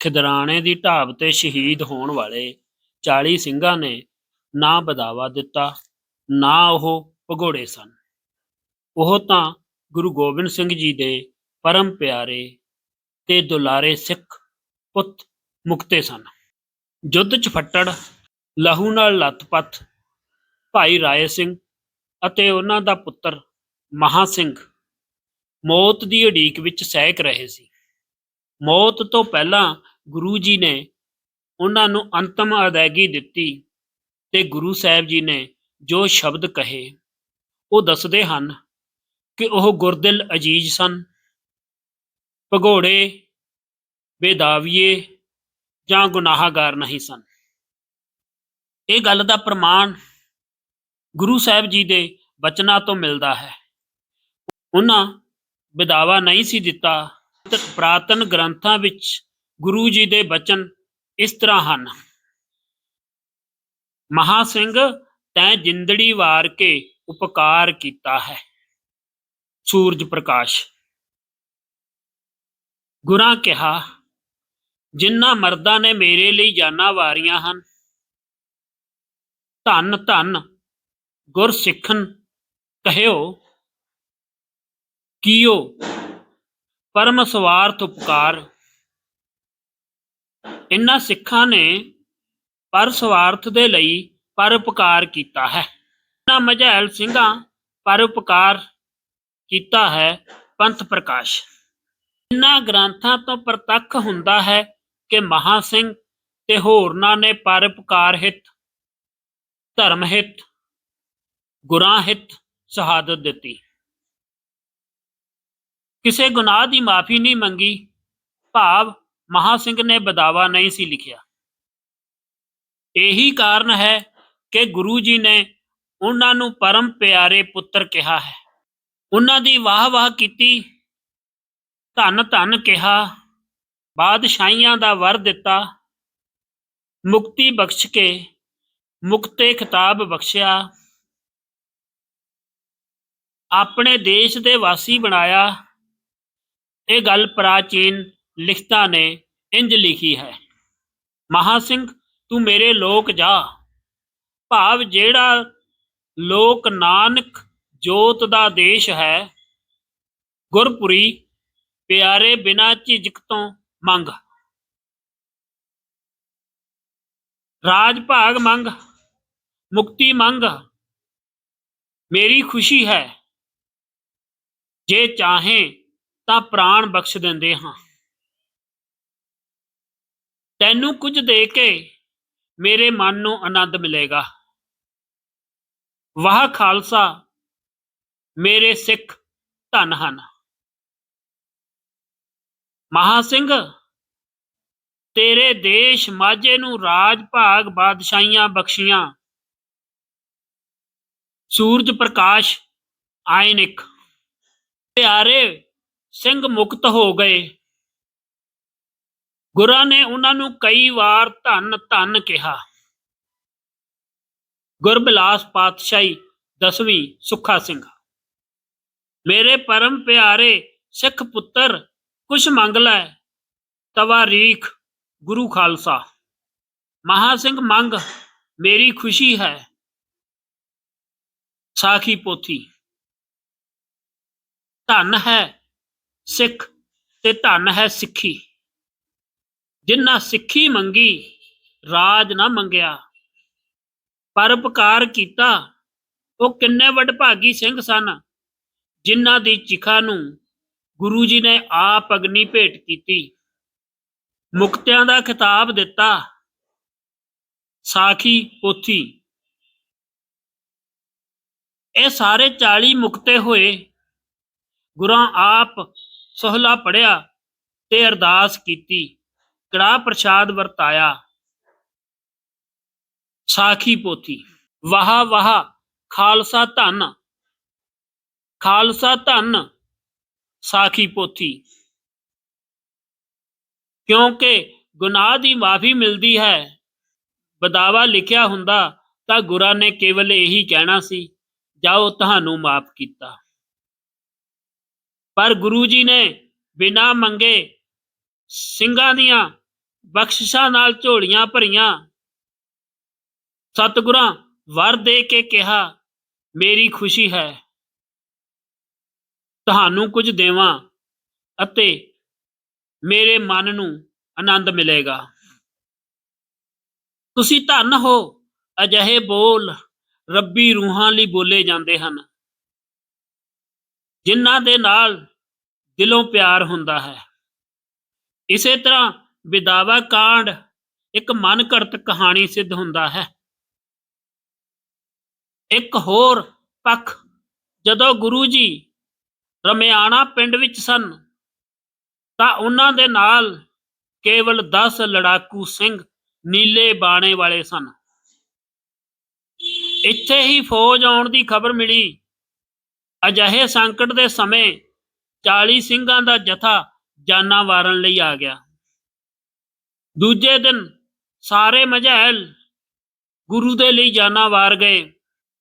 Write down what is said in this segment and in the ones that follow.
ਖਿਦਰਾਣੇ ਦੀ ਢਾਬ ਤੇ ਸ਼ਹੀਦ ਹੋਣ ਵਾਲੇ 40 ਸਿੰਘਾਂ ਨੇ ਨਾ ਬਦਾਵਾ ਦਿੱਤਾ, ਨਾ ਉਹ ਭਗੌੜੇ ਸਨ। ਉਹ ਤਾਂ ਗੁਰੂ ਗੋਬਿੰਦ ਸਿੰਘ ਜੀ ਦੇ ਪਰਮ ਪਿਆਰੇ ਤੇ ਦੁਲਾਰੇ ਸਿੱਖ ਪੁੱਤ ਮੁਕਤੇ ਸਨ। ਯੁੱਧ ਚ ਫੱਟੜ, ਲਹੂ ਨਾਲ ਲੱਥਪੱਥ ਭਾਈ ਰਾਏ ਸਿੰਘ ਅਤੇ ਉਹਨਾਂ ਦਾ ਪੁੱਤਰ ਮਹਾ ਸਿੰਘ ਮੌਤ ਦੀ ਉਡੀਕ ਵਿੱਚ ਸਹਿਕ ਰਹੇ ਸੀ। ਮੌਤ ਤੋਂ ਪਹਿਲਾਂ ਗੁਰੂ ਜੀ ਨੇ ਉਹਨਾਂ ਨੂੰ ਅੰਤਮ ਅਦਾਇਗੀ ਦਿੱਤੀ ਤੇ ਗੁਰੂ ਸਾਹਿਬ ਜੀ ਨੇ ਜੋ ਸ਼ਬਦ ਕਹੇ, ਉਹ ਦੱਸਦੇ ਹਨ ਕਿ ਉਹ ਗੁਰਦਿਲ ਅਜੀਜ਼ ਸਨ। ਭਗੌੜੇ ਬੇਦਾਵੀਏ ਜਾਂ ਗੁਨਾਹਗਾਰ ਨਹੀਂ ਸਨ। ਇਹ ਗੱਲ ਦਾ ਪ੍ਰਮਾਣ ਗੁਰੂ ਸਾਹਿਬ ਜੀ ਦੇ ਬਚਨਾਂ ਤੋਂ ਮਿਲਦਾ ਹੈ। ਉਹਨਾਂ ਵਿਦਾਵਾ ਨਹੀਂ ਸੀ ਦਿੱਤਾ। ਤੇ ਪ੍ਰਾਤਨ ਗ੍ਰੰਥਾਂ ਵਿੱਚ ਗੁਰੂ ਜੀ ਦੇ ਬਚਨ ਇਸ ਤਰ੍ਹਾਂ ਹਨ। ਮਹਾ ਸਿੰਘ ਤੈ ਜਿੰਦੜੀ ਵਾਰ ਕੇ ਉਪਕਾਰ ਕੀਤਾ ਹੈ। ਸੂਰਜ ਪ੍ਰਕਾਸ਼। ਗੁਰਾਂ ਕਿਹਾ ਜਿਨ੍ਹਾਂ ਮਰਦਾਂ ਨੇ ਮੇਰੇ ਲਈ ਜਾਨਾਂ ਵਾਰੀਆਂ ਹਨ, ਧੰਨ ਧੰਨ ਗੁਰ ਸਿੱਖਨ ਕਹਿਓ, ਕੀਓ, ਪਰਮ ਸਵਾਰਥ ਉਪਕਾਰ ਇਹਨਾਂ ਸਿੱਖਾਂ ਨੇ ਪਰ ਸਵਾਰਥ ਦੇ ਲਈ ਪਰਉਪਕਾਰ ਕੀਤਾ ਹੈ। ਇਨ੍ਹਾਂ ਮਝੈਲ ਸਿੰਘਾਂ ਪਰਉਪਕਾਰ ਕੀਤਾ ਹੈ, ਪੰਥ ਪ੍ਰਕਾਸ਼। ਇਹਨਾਂ ਗ੍ਰੰਥਾਂ ਤੋਂ ਪ੍ਰਤੱਖ ਹੁੰਦਾ ਹੈ ਕਿ ਮਹਾ ਸਿੰਘ ਤੇ ਹੋਰਨਾਂ ਨੇ ਪਰਉਪਕਾਰ ਹਿਤ, ਧਰਮ ਹਿਤ, ਗੁਰਾਂ ਹਿਤ ਸ਼ਹਾਦਤ ਦਿੱਤੀ। ਕਿਸੇ ਗੁਨਾਹ ਦੀ ਮਾਫੀ ਨਹੀਂ ਮੰਗੀ, ਭਾਵ ਮਹਾ ਸਿੰਘ ਨੇ ਬਦਾਵਾ ਨਹੀਂ ਸੀ ਲਿਖਿਆ। ਇਹੀ ਕਾਰਨ ਹੈ ਕਿ ਗੁਰੂ ਜੀ ਨੇ ਉਹਨਾਂ ਨੂੰ ਪਰਮ ਪਿਆਰੇ ਪੁੱਤਰ ਕਿਹਾ ਹੈ। ਉਹਨਾਂ ਦੀ ਵਾਹ ਵਾਹ ਕੀਤੀ, ਧੰਨ ਧੰਨ ਕਿਹਾ, ਬਾਦਸ਼ਾਹੀਆਂ ਦਾ ਵਰ ਦਿੱਤਾ, ਮੁਕਤੀ ਬਖਸ਼ ਕੇ, ਮੁਕਤੇ ਖਿਤਾਬ ਬਖਸ਼ਿਆ, ਆਪਣੇ ਦੇਸ਼ ਦੇ ਵਾਸੀ ਬਣਾਇਆ। ਇਹ ਗੱਲ ਪ੍ਰਾਚੀਨ ਲਿਖਤਾਂ ਨੇ, ਇੰਜ ਲਿਖੀ ਹੈ, ਮਹਾ ਸਿੰਘ, ਤੂੰ ਮੇਰੇ ਲੋਕ ਜਾ। ਭਾਵ ਜਿਹੜਾ ਲੋਕ ਨਾਨਕ ਜੋਤ ਦਾ ਦੇਸ਼ ਹੈ, ਗੁਰਪੁਰੀ ਪਿਆਰੇ ਬਿਨਾ ਝਿਜਕ ਤੋਂ ਮੰਗ। ਰਾਜ ਭਾਗ ਮੰਗ, ਮੁਕਤੀ ਮੰਗ। ਮੇਰੀ ਖੁਸ਼ੀ ਹੈ, ਜੇ ਚਾਹੇ ਤਾਂ ਪ੍ਰਾਣ ਬਖਸ਼ ਦਿੰਦੇ ਹਾਂ। ਤੈਨੂੰ ਕੁਝ ਦੇ ਕੇ ਮੇਰੇ ਮਨ ਨੂੰ ਆਨੰਦ ਮਿਲੇਗਾ। ਵਾਹ ਖਾਲਸਾ, ਮੇਰੇ ਸਿੱਖ ਧਨ ਹਨ। ਮਹਾ ਸਿੰਘ ਤੇਰੇ ਦੇਸ਼ ਮਾਝੇ ਨੂੰ ਰਾਜ ਭਾਗ ਬਾਦਸ਼ਾਹੀਆਂ ਬਖਸ਼ੀਆਂ। ਸੂਰਜ ਪ੍ਰਕਾਸ਼ ਆਇਨਿਕ ਪਿਆਰੇ, ਸਿੰਘ ਮੁਕਤ ਹੋ ਗਏ। ਗੁਰਾਂ ਨੇ ਉਹਨਾਂ ਨੂੰ ਕਈ ਵਾਰ ਧੰਨ ਧੰਨ ਕਿਹਾ। ਗੁਰਬਿਲਾਸ ਪਾਤਸ਼ਾਹੀ ਦਸਵੀਂ ਸੁੱਖਾ ਸਿੰਘ, ਮੇਰੇ ਪਰਮ ਪਿਆਰੇ ਸਿੱਖ ਪੁੱਤਰ, ਕੁਛ ਮੰਗ ਲੈ ਤਵਾਰੀਖ ਗੁਰੂ ਖਾਲਸਾ। ਮਹਾ ਸਿੰਘ ਮੰਗ, ਮੇਰੀ ਖੁਸ਼ੀ ਹੈ। ਸਾਖੀ ਪੋਥੀ, ਧਨ ਹੈ ਸਿੱਖ ਤੇ ਧਨ ਹੈ ਸਿੱਖੀ। ਜਿਨ੍ਹਾਂ ਸਿੱਖੀ ਮੰਗੀ, ਰਾਜ ਨਾ ਮੰਗਿਆ। ਪਰਉਪਕਾਰ ਕੀਤਾ, ਉਹ ਕਿੰਨੇ ਵਡਭਾਗੀ ਸਿੰਘ ਸਨ, ਜਿਨ੍ਹਾਂ ਦੀ ਚਿਖਾ ਨੂੰ ਗੁਰੂ ਜੀ ਨੇ ਆਪ ਅਗਨੀ ਭੇਟ ਕੀਤੀ। ਮੁਕਤਿਆਂ ਦਾ ਖਿਤਾਬ ਦਿੱਤਾ। ਸਾਖੀ ਪੋਥੀ। ਇਹ ਸਾਰੇ 40 ਮੁਕਤੇ ਹੋਏ। ਗੁਰਾਂ ਆਪ ਸੋਹਲਾ ਪੜਿਆ ਤੇ ਅਰਦਾਸ ਕੀਤੀ। ਕੜਾ ਪ੍ਰਸ਼ਾਦ ਵਰਤਾਇਆ। ਸਾਖੀ ਪੋਥੀ, ਵਾਹ ਵਾਹ ਖਾਲਸਾ ਧੰਨ ਖਾਲਸਾ ਧੰਨ, ਸਾਖੀ ਪੋਥੀ। ਕਿਉਂਕਿ ਗੁਨਾਹ ਦੀ ਮਾਫੀ ਮਿਲਦੀ ਹੈ, ਬਦਾਵਾ ਲਿਖਿਆ ਹੁੰਦਾ, ਤਾਂ ਗੁਰਾਂ ਨੇ ਕੇਵਲ ਇਹੀ ਕਹਿਣਾ ਸੀ, ਜਾਓ ਤੁਹਾਨੂੰ ਮਾਫ ਕੀਤਾ। ਪਰ ਗੁਰੂ ਜੀ ਨੇ ਬਿਨਾ ਮੰਗੇ ਸਿੰਘਾਂ ਦੀਆਂ ਬਖਸ਼ਿਸ਼ਾਂ ਨਾਲ ਝੋਲੀਆਂ ਭਰੀਆਂ। ਸਤਿਗੁਰਾਂ, ਵਰ ਦੇ ਕੇ ਕਿਹਾ, ਮੇਰੀ ਖੁਸ਼ੀ ਹੈ। ਤੁਹਾਨੂੰ ਕੁਝ ਦੇਵਾਂ ਅਤੇ ਮੇਰੇ ਮਨ ਨੂੰ ਆਨੰਦ ਮਿਲੇਗਾ। ਤੁਸੀਂ ਧੰਨ ਹੋ, ਅਜਿਹੇ ਬੋਲ ਰੱਬੀ ਰੂਹਾਂ ਲਈ ਬੋਲੇ ਜਾਂਦੇ ਹਨ, ਜਿਨ੍ਹਾਂ ਦੇ ਨਾਲ ਦਿਲੋਂ ਪਿਆਰ ਹੁੰਦਾ ਹੈ। ਇਸੇ ਤਰ੍ਹਾਂ ਵਿਦਾਵਾ ਕਾਂਡ, ਇੱਕ ਮਨ ਘੜਤ ਕਹਾਣੀ ਸਿੱਧ ਹੁੰਦਾ ਹੈ। ਇੱਕ ਹੋਰ ਪੱਖ, ਜਦੋਂ ਗੁਰੂ ਜੀ ਰਮਿਆਣਾ ਪਿੰਡ ਵਿੱਚ ਸਨ, ਤਾਂ ਉਹਨਾਂ ਦੇ ਨਾਲ ਕੇਵਲ 10 ਲੜਾਕੂ ਸਿੰਘ ਨੀਲੇ ਬਾਣੇ ਵਾਲੇ ਸਨ। ਇੱਥੇ ਹੀ ਫੌਜ ਆਉਣ ਦੀ ਖਬਰ ਮਿਲੀ। ਅਜਿਹੇ ਸੰਕਟ ਦੇ ਸਮੇਂ 40 ਸਿੰਘਾਂ ਦਾ ਜਥਾ ਜਾਨਾਂ ਵਾਰਨ ਲਈ ਆ ਗਿਆ। ਦੂਜੇ ਦਿਨ ਸਾਰੇ ਮਝੈਲ ਗੁਰੂ ਦੇ ਲਈ ਜਾਨਾਂ ਵਾਰ ਗਏ।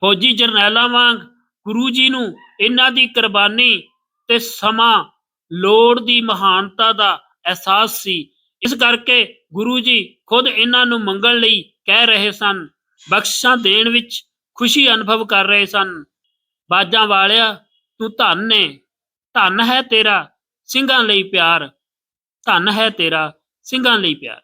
ਫੌਜੀ ਜਰਨੈਲਾਂ ਵਾਂਗ ਗੁਰੂ ਜੀ ਨੂੰ ਇਹਨਾਂ ਦੀ ਕੁਰਬਾਨੀ ਤੇ ਸਮਾਂ ਲੋੜ ਦੀ ਮਹਾਨਤਾ ਦਾ ਅਹਿਸਾਸ ਸੀ। ਇਸ ਕਰਕੇ ਗੁਰੂ ਜੀ ਖੁਦ ਇਹਨਾਂ ਨੂੰ ਮੰਗਣ ਲਈ ਕਹਿ ਰਹੇ ਸਨ। ਬਖਸ਼ਾਂ ਦੇਣ ਵਿੱਚ ਖੁਸ਼ੀ ਅਨੁਭਵ ਕਰ ਰਹੇ ਸਨ। ਬਾਜਾਂ ਵਾਲਿਆ, ਤੂੰ ਧੰਨ ਨੇ ਧੰਨ ਹੈ ਤੇਰਾ, ਸਿੰਘਾਂ ਲਈ ਪਿਆਰ। ਧੰਨ ਹੈ ਤੇਰਾ। ਸਿੰਘਾਂ ਲਈ ਪਿਆਰ।